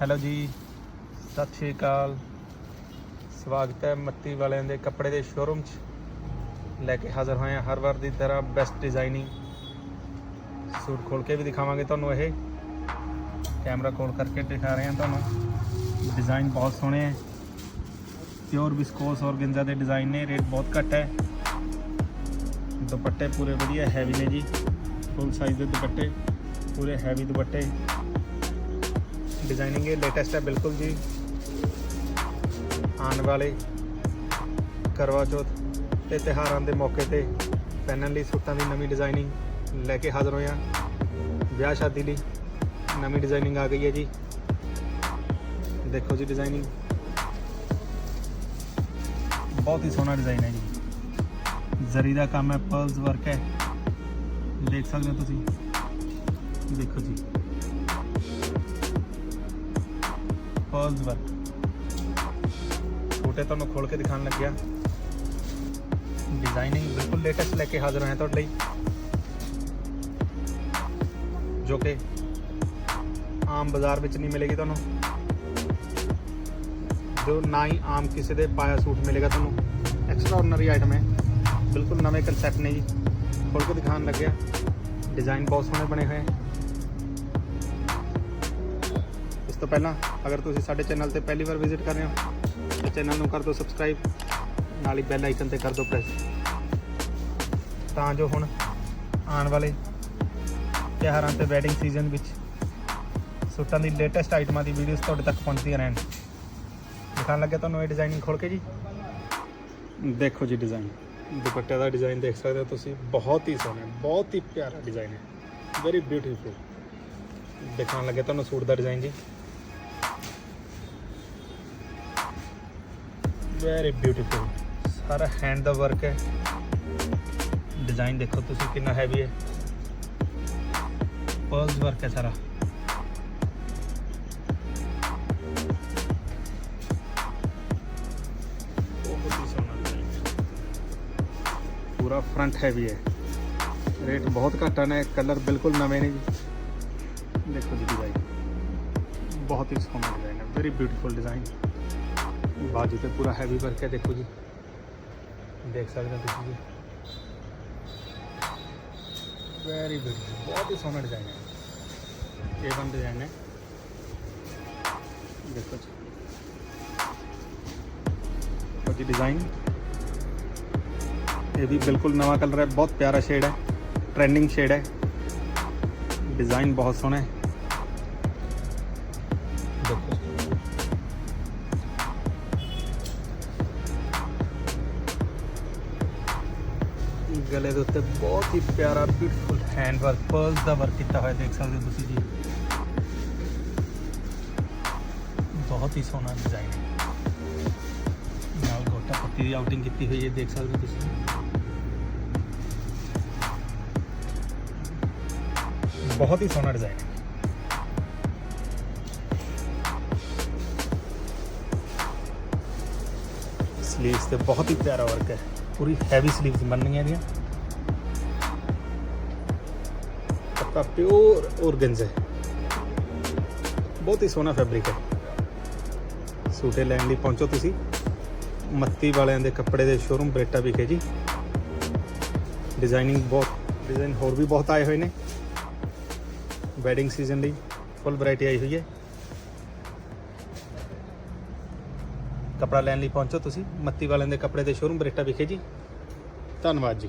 Hello ਜੀ, ਸਤਿ ਸ਼੍ਰੀ ਅਕਾਲ। ਸਵਾਗਤ ਹੈ ਮੱਤੀ ਵਾਲਿਆਂ ਦੇ ਕੱਪੜੇ ਦੇ ਸ਼ੋਰੂਮ 'ਚ। ਲੈ ਕੇ ਹਾਜ਼ਰ ਹੋਏ ਹਾਂ ਹਰ ਵਾਰ ਦੀ ਤਰ੍ਹਾਂ ਬੈਸਟ ਡਿਜ਼ਾਈਨਿੰਗ ਸੂਟ ਖੋਲ ਕੇ ਵੀ ਦਿਖਾਵਾਂਗੇ ਤੁਹਾਨੂੰ ਇਹ। ਕੈਮਰਾ ਖੋਲ ਕਰਕੇ ਦਿਖਾ ਰਹੇ ਹਾਂ ਤੁਹਾਨੂੰ। ਡਿਜ਼ਾਈਨ ਬਹੁਤ ਸੋਹਣੇ ਹੈ। ਪਿਓਰ ਵਿਸਕੋਸ ਔਰਗੈਂਜ਼ਾ ਦੇ ਡਿਜ਼ਾਈਨ ਨੇ ਰੇਟ ਬਹੁਤ ਘੱਟ ਹੈ। ਦੁਪੱਟੇ ਪੂਰੇ ਵਧੀਆ ਹੈਵੀ ਨੇ ਜੀ। ਫੁੱਲ ਸਾਈਜ਼ ਦੇ ਦੁਪੱਟੇ, ਪੂਰੇ ਹੈਵੀ ਦੁਪੱਟੇ। ਡਿਜ਼ਾਈਨਿੰਗ ਇਹ ਲੇਟੈਸਟ ਹੈ ਬਿਲਕੁਲ ਜੀ। ਆਉਣ ਵਾਲੇ ਕਰਵਾ ਚੌਥ ਤੇ ਤਿਉਹਾਰਾਂ ਦੇ ਮੌਕੇ ਤੇ ਪਹਿਨਣ ਲਈ ਸੂਟਾਂ ਦੀ ਨਵੀਂ ਡਿਜ਼ਾਈਨਿੰਗ ਲੈ ਕੇ ਹਾਜ਼ਰ ਹੋਏ ਹਾਂ। ਵਿਆਹ ਸ਼ਾਦੀ ਲਈ ਨਵੀਂ ਡਿਜ਼ਾਈਨਿੰਗ ਆ ਗਈ ਹੈ ਜੀ। ਦੇਖੋ ਜੀ ਡਿਜ਼ਾਈਨਿੰਗ ਬਹੁਤ ਹੀ ਸੋਹਣਾ ਡਿਜ਼ਾਈਨ ਹੈ ਜੀ। ਜ਼ਰੀ ਦਾ ਕੰਮ ਹੈ ਪਰਲਸ ਵਰਕ ਹੈ। ਦੇਖ ਸਕਦੇ ਹੋ ਤੁਸੀਂ। ਦੇਖੋ ਜੀ। ਪਰਲਸ ਵਰਕ ਛੋਟੇ ਤੁਹਾਨੂੰ ਖੋਲ ਕੇ ਦਿਖਾਉਣ ਲੱਗਿਆ। ਡਿਜ਼ਾਈਨਿੰਗ ਬਿਲਕੁਲ ਲੇਟੈਸਟ ਲੈ ਕੇ ਹਾਜ਼ਰ ਹੋਇਆ ਤੁਹਾਡੇ ਲਈ। ਜੋ ਕਿ ਆਮ ਬਾਜ਼ਾਰ ਵਿੱਚ ਨਹੀਂ ਮਿਲੇਗੀ ਤੁਹਾਨੂੰ। ਜੋ ਨਾ ਹੀ ਆਮ ਕਿਸੇ ਦੇ ਪਾਇਆ ਸੂਟ ਮਿਲੇਗਾ ਤੁਹਾਨੂੰ। ਐਕਸਟਰਾਆਰਡਨਰੀ ਆਈਟਮ ਹੈ। ਬਿਲਕੁਲ ਨਵੇਂ ਕਨਸੈਪਟ ਨੇ ਜੀ। ਖੋਲ ਕੇ ਦਿਖਾਉਣ ਲੱਗਿਆ। ਡਿਜ਼ਾਈਨ ਬਹੁਤ ਸੋਹਣੇ ਬਣੇ ਹੋਏ। ਤੋਂ ਪਹਿਲਾਂ ਅਗਰ ਤੁਸੀਂ ਸਾਡੇ ਚੈਨਲ ਤੇ ਪਹਿਲੀ ਵਾਰ ਵਿਜ਼ਿਟ ਕਰ ਰਹੇ ਹੋ ਤਾਂ ਚੈਨਲ ਨੂੰ ਕਰ ਦਿਓ ਸਬਸਕ੍ਰਾਈਬ ਨਾਲ ਹੀ ਬੈਲ ਆਈਕਨ ਤੇ ਕਰ ਦਿਓ ਪ੍ਰੈਸ ਤਾਂ ਜੋ ਹੁਣ ਆਉਣ ਵਾਲੇ ਤਿਉਹਾਰਾਂ ਤੇ ਵੈਡਿੰਗ ਸੀਜ਼ਨ ਵਿੱਚ ਸੂਟਾਂ ਦੀ ਲੇਟੈਸਟ ਆਈਟਮਾਂ ਦੀ ਵੀਡੀਓਜ਼ ਤੁਹਾਡੇ ਤੱਕ ਪਹੁੰਚਦੀਆਂ ਰਹਿਣ। ਦਿਖਾਉਣ ਲੱਗੇ ਤੁਹਾਨੂੰ ਇਹ ਡਿਜ਼ਾਈਨਿੰਗ ਖੋਲ ਕੇ ਜੀ? ਦੇਖੋ ਜੀ ਡਿਜ਼ਾਈਨ ਦੁਪੱਟੇ ਦਾ ਡਿਜ਼ਾਈਨ ਦੇਖ ਸਕਦੇ ਹੋ ਤੁਸੀਂ। ਬਹੁਤ ਹੀ ਸੋਹਣਾ, ਬਹੁਤ ਹੀ ਪਿਆਰਾ ਡਿਜ਼ਾਈਨ ਹੈ। ਵੈਰੀ ਬਿਊਟੀਫੁਲ ਦਿਖਾਉਣ ਲੱਗੇ ਤੁਹਾਨੂੰ ਸੂਟ ਦਾ ਡਿਜ਼ਾਈਨ ਜੀ। ਵੈਰੀ ਬਿਊਟੀਫੁਲ ਸਾਰਾ ਹੈਂਡ ਦਾ ਵਰਕ ਹੈ ਡਿਜ਼ਾਈਨ ਦੇਖੋ ਤੁਸੀਂ ਕਿੰਨਾ ਹੈਵੀ ਹੈ ਪਰਲਸ ਵਰਕ ਹੈ ਸਾਰਾ ਬਹੁਤ ਹੀ ਸੋਹਣਾ ਡਿਜ਼ਾਈਨ ਪੂਰਾ ਫਰੰਟ ਹੈਵੀ ਹੈ ਰੇਟ ਬਹੁਤ ਘੱਟ ਨੇ ਕਲਰ ਬਿਲਕੁਲ ਨਵੇਂ ਨੇ ਜੀ ਦੇਖੋ ਜੀ ਡਿਜ਼ਾਈਨ ਬਹੁਤ ਹੀ ਸੋਹਣਾ ਡਿਜ਼ਾਈਨ ਹੈ ਵੈਰੀ ਬਿਊਟੀਫੁਲ ਡਿਜ਼ਾਈਨ ਬਾਜੂ ਤੇ ਪੂਰਾ ਹੈਵੀ ਵਰਕ ਹੈ ਦੇਖੋ ਜੀ ਦੇਖ ਸਕਦੇ ਹੋ ਤੁਸੀਂ ਜੀ ਵੈਰੀ ਬਿਊਟੀਫੁਲ ਬਹੁਤ ਹੀ ਸੋਹਣਾ ਡਿਜ਼ਾਈਨ ਹੈ ਇਹ ਵਨ ਡਿਜ਼ਾਈਨ ਹੈ ਦੇਖੋ ਜੀ ਦੇਖੋ ਜੀ ਡਿਜ਼ਾਈਨ ਇਹ ਵੀ ਬਿਲਕੁਲ ਨਵਾਂ ਕਲਰ ਹੈ ਬਹੁਤ ਪਿਆਰਾ ਸ਼ੇਡ ਹੈ ਟ੍ਰੈਂਡਿੰਗ ਸ਼ੇਡ ਹੈ ਡਿਜ਼ਾਈਨ ਬਹੁਤ ਸੋਹਣਾ ਗਲੇ ਦੇ ਉੱਤੇ ਬਹੁਤ ਹੀ ਪਿਆਰਾ ਬਿਊਟੀਫੁਲ ਹੈਂਡ ਵਰਕ ਪਰਲਸ ਦਾ ਵਰਕ ਕੀਤਾ ਹੋਇਆ, ਦੇਖ ਸਕਦੇ ਹੋ ਤੁਸੀਂ ਜੀ। ਬਹੁਤ ਹੀ ਸੋਹਣਾ ਡਿਜ਼ਾਈਨ ਹੈ। ਨਾਲ ਗੋਟਾ ਪੱਤੀ ਦੀ ਆਊਟਿੰਗ ਕੀਤੀ ਹੋਈ ਹੈ, ਦੇਖ ਸਕਦੇ ਹੋ ਤੁਸੀਂ। ਬਹੁਤ ਹੀ ਸੋਹਣਾ ਡਿਜ਼ਾਈਨ ਹੈ। ਸਲੀਵਸ ਤੇ ਬਹੁਤ ਹੀ ਪਿਆਰਾ ਵਰਕ ਹੈ। ਪੂਰੀ ਹੈਵੀ ਸਲੀਵਸ ਬਣਨੀਆਂ ਇਹਦੀਆਂ। ਕੱਪੜਾ ਪਿਓਰ ਔਰਗੈਂਜ਼ਾ ਹੈ। ਬਹੁਤ ਹੀ ਸੋਹਣਾ ਫੈਬਰਿਕ ਹੈ। ਸੂਟੇ ਲੈਣ ਲਈ ਪਹੁੰਚੋ ਤੁਸੀਂ। ਮੱਤੀ ਵਾਲਿਆਂ ਦੇ ਕੱਪੜੇ ਦੇ ਸ਼ੋਰੂਮ ਬਰੇਟਾ ਵਿਖੇ ਜੀ। ਡਿਜ਼ਾਈਨਿੰਗ ਬਹੁਤ ਡਿਜ਼ਾਈਨ ਹੋਰ ਵੀ ਬਹੁਤ ਆਏ ਹੋਏ ਨੇ। ਵੈਡਿੰਗ ਸੀਜ਼ਨ ਲਈ ਫੁੱਲ ਵੈਰਾਈਟੀ ਆਈ ਹੋਈ ਹੈ। ਕੱਪੜਾ ਲੈਣ ਲਈ ਪਹੁੰਚੋ ਤੁਸੀਂ। ਮੱਤੀ ਵਾਲਿਆਂ ਦੇ ਕੱਪੜੇ ਦੇ ਸ਼ੋਰੂਮ ਬਰੇਟਾ ਵਿਖੇ ਜੀ। ਧੰਨਵਾਦ ਜੀ।